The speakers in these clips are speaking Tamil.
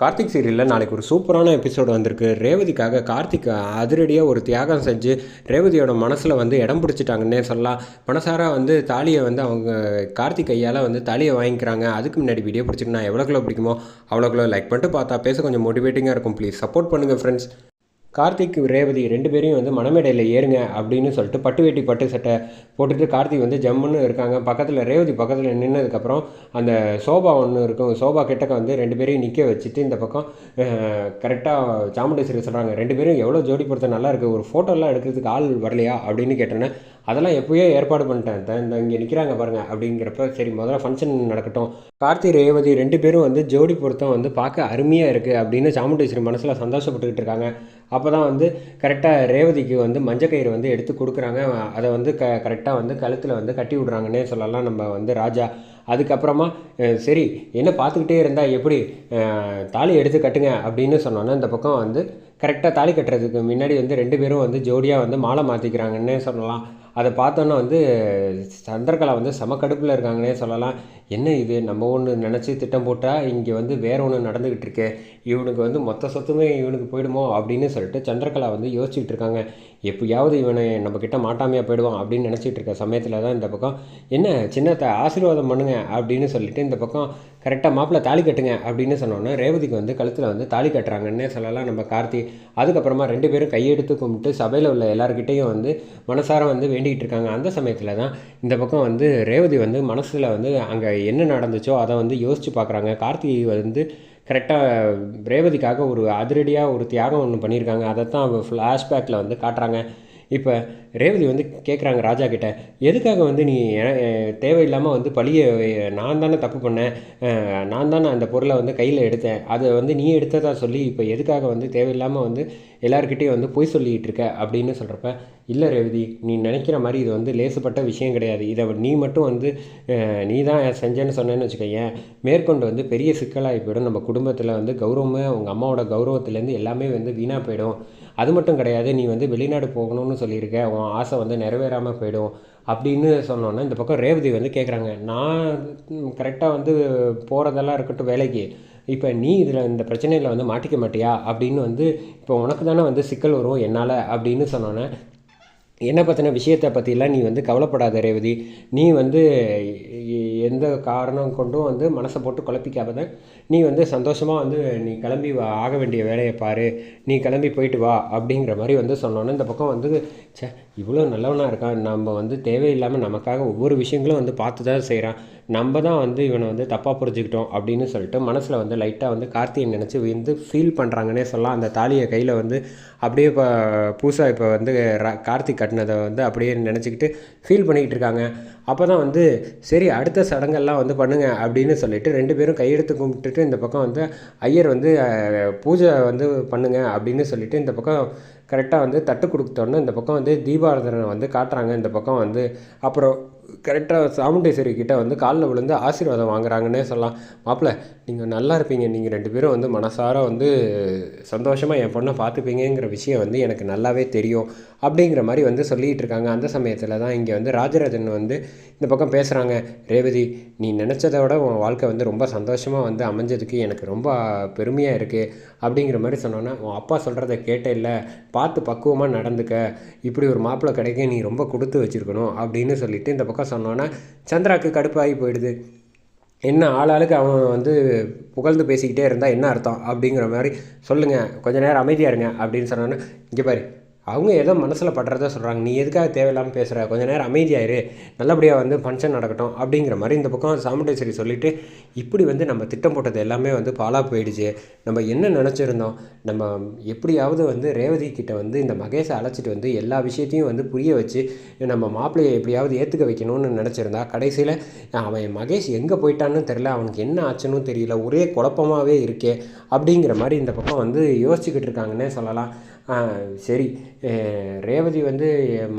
கார்த்திக் சீரியலில் நாளைக்கு ஒரு சூப்பரான எபிசோடு வந்திருக்கு. ரேவதிக்காக கார்த்திக் அதிரடியாக ஒரு தியாகம் செஞ்சு ரேவதியோட மனசில் வந்து இடம் பிடிச்சிட்டாங்கன்னே சொல்லலாம். மனசார வந்து தாலியை வந்து அவங்க கார்த்திக் கையால் வந்து தாலியை வாங்கிக்கிறாங்க. அதுக்கு முன்னாடி வீடியோ பிடிச்சிட்டு எவ்வளோ கிலோ பிடிக்குமோ அவ்வளோ கிலோ லைக் பண்ணிட்டு பார்த்தா பேச கொஞ்சம் மோட்டிவேட்டிங்காக இருக்கும். ப்ளீஸ் சப்போர்ட் பண்ணுங்கள் ஃப்ரெண்ட்ஸ் கார்த்திக் ரேவதி ரெண்டு பேரையும் வந்து மணமேடையில் ஏறுங்க அப்படின்னு சொல்லிட்டு பட்டு வேட்டி பட்டு சட்டை போட்டுட்டு கார்த்திக் வந்து ஜம்முன்னு இருக்காங்க. பக்கத்தில் ரேவதி பக்கத்தில் நின்னதுக்கப்புறம் அந்த சோபா ஒன்று இருக்கும். சோபா கிட்டக்க வந்து ரெண்டு பேரையும் நிற்க வச்சுட்டு இந்த பக்கம் கரெக்டாக சாமுண்டேஸ்வரி சொல்கிறாங்க ரெண்டு பேரும் எவ்வளோ ஜோடி பொறுத்த நல்லா இருக்குது ஒரு ஃபோட்டோலாம் எடுக்கிறதுக்கு ஆள் வரலையா அப்படின்னு கேட்டேன்னே அதெல்லாம் எப்போயோ ஏற்பாடு பண்ணிட்டேன். த- இந்த இங்கே நிற்கிறாங்க பாருங்கள் அப்படிங்கிறப்ப சரி முதல்ல ஃபங்க்ஷன் நடக்கட்டும். கார்த்தி ரேவதி ரெண்டு பேரும் வந்து ஜோடி பொருத்தம் வந்து பார்க்க அருமையாக இருக்குது அப்படின்னு சாமுண்டேஸ்வரி மனசில் சந்தோஷப்பட்டுக்கிட்டு இருக்காங்க. அப்போ தான் வந்து கரெக்டாக ரேவதிக்கு வந்து மஞ்சக்கயிறு வந்து எடுத்து கொடுக்குறாங்க. அதை வந்து க கரெக்டாக வந்து கழுத்தில் வந்து கட்டி விட்றாங்கன்னே சொல்லலாம். நம்ம வந்து ராஜா. அதுக்கப்புறமா சரி என்ன பார்த்துக்கிட்டே இருந்தால் எப்படி? தாலி எடுத்து கட்டுங்க அப்படின்னு சொன்னோன்னே இந்த பக்கம் வந்து கரெக்டாக தாலி கட்டுறதுக்கு முன்னாடி வந்து ரெண்டு பேரும் வந்து ஜோடியாக வந்து மாலை மாற்றிக்கிறாங்கன்னே சொல்லலாம். அதை பார்த்தோன்னே வந்து சந்திரகலா வந்து செம கடுப்பில் இருக்காங்கன்னே சொல்லலாம். என்ன இது? நம்ம ஒன்று நினச்சி திட்டம் போட்டால் இங்கே வந்து வேறு ஒன்று நடந்துக்கிட்டு இருக்கு. இவனுக்கு வந்து மொத்த சொத்துமே இவனுக்கு போயிடுமோ அப்படின்னு சொல்லிட்டு சந்திரகலா வந்து யோசிச்சுட்டு இருக்காங்க. எப்படியாவது இவனை நம்ம கிட்ட மாட்டாமையாக போயிடுவான் அப்படின்னு நினச்சிட்டு இருக்க சமயத்தில் தான் இந்த பக்கம் என்ன சின்னத்தை ஆசீர்வாதம் பண்ணுங்க அப்படின்னு சொல்லிட்டு இந்த பக்கம் கரெக்டாக மாப்பிள்ள தாலி கட்டுங்க அப்படின்னு சொன்னோன்னே ரேவதிக்கு வந்து கழுத்தில் வந்து தாலி கட்டுறாங்கன்னே சொல்லலாம் நம்ம கார்த்தி. அதுக்கப்புறமா ரெண்டு பேரும் கையெடுத்து கும்பிட்டு சபையில் உள்ள எல்லாருக்கிட்டேயும் வந்து மனசார வந்து வேண்டிகிட்டு இருக்காங்க. அந்த சமயத்தில் தான் இந்த பக்கம் வந்து ரேவதி வந்து மனசில் வந்து அங்கே என்ன நடந்துச்சோ அதை வந்து யோசித்து பார்க்குறாங்க கார்த்தி வந்து கரெக்டாக ரேவதிக்காக ஒரு அதிரடியாக ஒரு தியாகம் ஒன்று பண்ணியிருக்காங்க அதை தான் ஃப்ளாஷ்பேக்கில் வந்து காட்டுறாங்க. இப்போ ரேவதி வந்து கேட்குறாங்க ராஜா கிட்ட எதுக்காக வந்து நீ தேவையில்லாமல் வந்து பழிய நான் தானே தப்பு பண்ணேன் நான் தானே அந்த பொருளை வந்து கையில் எடுத்தேன் அதை வந்து நீ எடுத்ததா சொல்லி இப்போ எதுக்காக வந்து தேவையில்லாமல் வந்து எல்லாருக்கிட்டையும் வந்து பொய் சொல்லிக்கிட்டு இருக்க? அப்படின்னு சொல்கிறப்ப இல்லை ரேவதி நீ நினைக்கிற மாதிரி இது வந்து லேசுப்பட்ட விஷயம் கிடையாது. இதை நீ மட்டும் வந்து நீ தான் செஞ்சேன்னு சொன்னேன்னு வச்சுக்கோயேன் மேற்கொண்டு வந்து பெரிய சிக்கலாகி போயிடும். நம்ம குடும்பத்தில் வந்து கௌரவமே உங்கள் அம்மாவோட கௌரவத்துலேருந்து எல்லாமே வந்து வீணாக போயிடும். அது மட்டும் கிடையாது நீ வந்து வெளிநாடு போகணும்னு சொல்லியிருக்க உன் ஆசை வந்து நிறைவேறாமல் போயிடும் அப்படின்னு சொன்னோன்னே இந்த பக்கம் ரேவதி வந்து கேட்குறாங்க நான் கரெக்டாக வந்து போகிறதெல்லாம் இருக்கட்டும் வேலைக்கு. இப்போ நீ இதில் இந்த பிரச்சனையில் வந்து மாட்டிக்க மாட்டியா? அப்படின்னு வந்து இப்போ உனக்கு தானே வந்து சிக்கல் வரும் என்னால் அப்படின்னு சொன்னோன்னே என்னை பற்றின விஷயத்தை பற்றிலாம் நீ வந்து கவலைப்படாத ரேவதி. நீ வந்து எந்த காரணம் கொண்டும் வந்து மனசை போட்டு குழப்பிக்காத நீ வந்து சந்தோஷமாக வந்து நீ கிளம்பி வா ஆக வேண்டிய வேலையை பாரு. நீ கிளம்பி போயிட்டு வா அப்படிங்கிற மாதிரி வந்து சொன்னோன்னே இந்த பக்கம் வந்து ச்சே இவ்வளோ நல்லவனாக இருக்கான். நம்ம வந்து தேவையில்லாமல் நமக்காக ஒவ்வொரு விஷயங்களும் வந்து பார்த்து தான் செய்கிறான் நம்ம தான் வந்து இவனை வந்து தப்பாக புரிஞ்சுக்கிட்டோம் அப்படின்னு சொல்லிட்டு மனசில் வந்து லைட்டாக வந்து கார்த்தியை நினச்சி வந்து ஃபீல் பண்ணுறாங்கன்னே சொல்லலாம். அந்த தாலியை கையில் வந்து அப்படியே இப்போ புதுசாக இப்போ வந்து ர- கார்த்திக் கட்டினதை வந்து அப்படியே நினச்சிக்கிட்டு ஃபீல் பண்ணிக்கிட்டு இருக்காங்க. அப்போ தான் வந்து சரி அடுத்த சடங்கெல்லாம் வந்து பண்ணுங்க அப்படின்னு சொல்லிட்டு ரெண்டு பேரும் கையெடுத்து கும்பிட்டுட்டு இந்த பக்கம் வந்து ஐயர் வந்து பூஜை வந்து பண்ணுங்க அப்படின்னு சொல்லிட்டு இந்த பக்கம் கரெக்டாக வந்து தட்டு கொடுத்தோன்னே இந்த பக்கம் வந்து தீபாராதனை வந்து காட்டுறாங்க. இந்த பக்கம் வந்து அப்புறம் கரெக்டாக சாமுண்டேஸ்வரி கிட்டே வந்து காலில் விழுந்து ஆசீர்வாதம் வாங்குறாங்கன்னே சொல்லலாம். மாப்பிள்ள நீங்கள் நல்லா இருப்பீங்க. நீங்கள் ரெண்டு பேரும் வந்து மனசார வந்து சந்தோஷமாக என் பொண்ணை பார்த்துப்பீங்கிற விஷயம் வந்து எனக்கு நல்லாவே தெரியும் அப்படிங்கிற மாதிரி வந்து சொல்லிகிட்டு இருக்காங்க. அந்த சமயத்தில் தான் இங்கே வந்து ராஜராஜன் வந்து இந்த பக்கம் பேசுகிறாங்க ரேவதி நீ நினச்சதை விட உன் வாழ்க்கை வந்து ரொம்ப சந்தோஷமாக வந்து அமைஞ்சதுக்கு எனக்கு ரொம்ப பெருமையாக இருக்குது அப்படிங்கிற மாதிரி சொன்னோன்னே உன் அப்பா சொல்கிறத கேட்ட இல்லை பார்த்து பக்குவமாக நடந்துக்க. இப்படி ஒரு மாப்பிள்ளை கிடைக்க நீ ரொம்ப கொடுத்து வச்சுருக்கணும் அப்படின்னு சொல்லிட்டு இந்த பக்கம் சொன்னோன்னே சந்திராவுக்கு கடுப்பாகி போயிடுது. என்ன ஆளாளுக்கு அவன் வந்து புகழ்ந்து பேசிக்கிட்டே இருந்தால் என்ன அர்த்தம்? அப்படிங்கிற மாதிரி சொல்லுங்கள் கொஞ்ச நேரம் அமைதியாக இருங்க அப்படின்னு சொன்னோன்னே இங்கே பாரு அவங்க ஏதோ மனசில் படுறத சொல்கிறாங்க நீ எதுக்காக தேவையில்லாமல் பேசுகிற கொஞ்ச நேரம் அமைதியாயிரு. நல்லபடியாக வந்து ஃபங்க்ஷன் நடக்கட்டும் அப்படிங்கிற மாதிரி இந்த பக்கம் சாமுண்டேஸ்வரி சொல்லிவிட்டு இப்படி வந்து நம்ம திட்டம் போட்டது எல்லாமே வந்து பாலாக போயிடுச்சு. நம்ம என்ன நினச்சிருந்தோம்? நம்ம எப்படியாவது வந்து ரேவதி கிட்ட வந்து இந்த மகேஷை அழைச்சிட்டு வந்து எல்லா விஷயத்தையும் வந்து புரிய வச்சு நம்ம மாப்பிள்ளையை எப்படியாவது ஏற்றுக்க வைக்கணும்னு நினச்சிருந்தா கடைசியில் அவன் மகேஷ் எங்கே போயிட்டான்னு தெரில அவனுக்கு என்ன ஆச்சுன்னு தெரியல. ஒரே குழப்பமாகவே இருக்கே அப்படிங்கிற மாதிரி இந்த பக்கம் வந்து யோசிச்சுக்கிட்டு இருக்காங்கன்னே சொல்லலாம். சரி. ரேவதி வந்து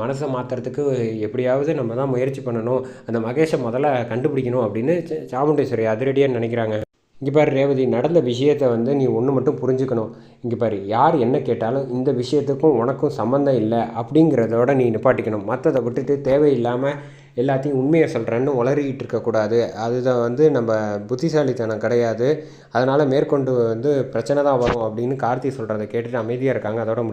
மனசை மாற்றுறதுக்கு எப்படியாவது நம்ம தான் முயற்சி பண்ணணும். அந்த மகேஷை முதல்ல கண்டுபிடிக்கணும் அப்படின்னு சாமுண்டேஸ்வரி அதிரடியாக நினைக்கிறாங்க. இங்கே பாரு ரேவதி நடந்த விஷயத்தை வந்து நீ ஒன்று மட்டும் புரிஞ்சுக்கணும். இங்கே பாரு யார் என்ன கேட்டாலும் இந்த விஷயத்துக்கும் உனக்கும் சம்மந்தம் இல்லை அப்படிங்கிறதோட நீ நிப்பாட்டிக்கணும். மற்றதை விட்டுட்டு தேவையில்லாமல் எல்லாத்தையும் உண்மையை சொல்கிறேன்னு உளறிக்கிட்டு இருக்கக்கூடாது அதுதான் வந்து நம்ம புத்திசாலித்தனம் கிடையாது. அதனால் மேற்கொண்டு வந்து பிரச்சனை தான் வரும் அப்படின்னு கார்த்தி சொல்கிறத கேட்டுட்டு அமைதியாக இருக்காங்க. அதோட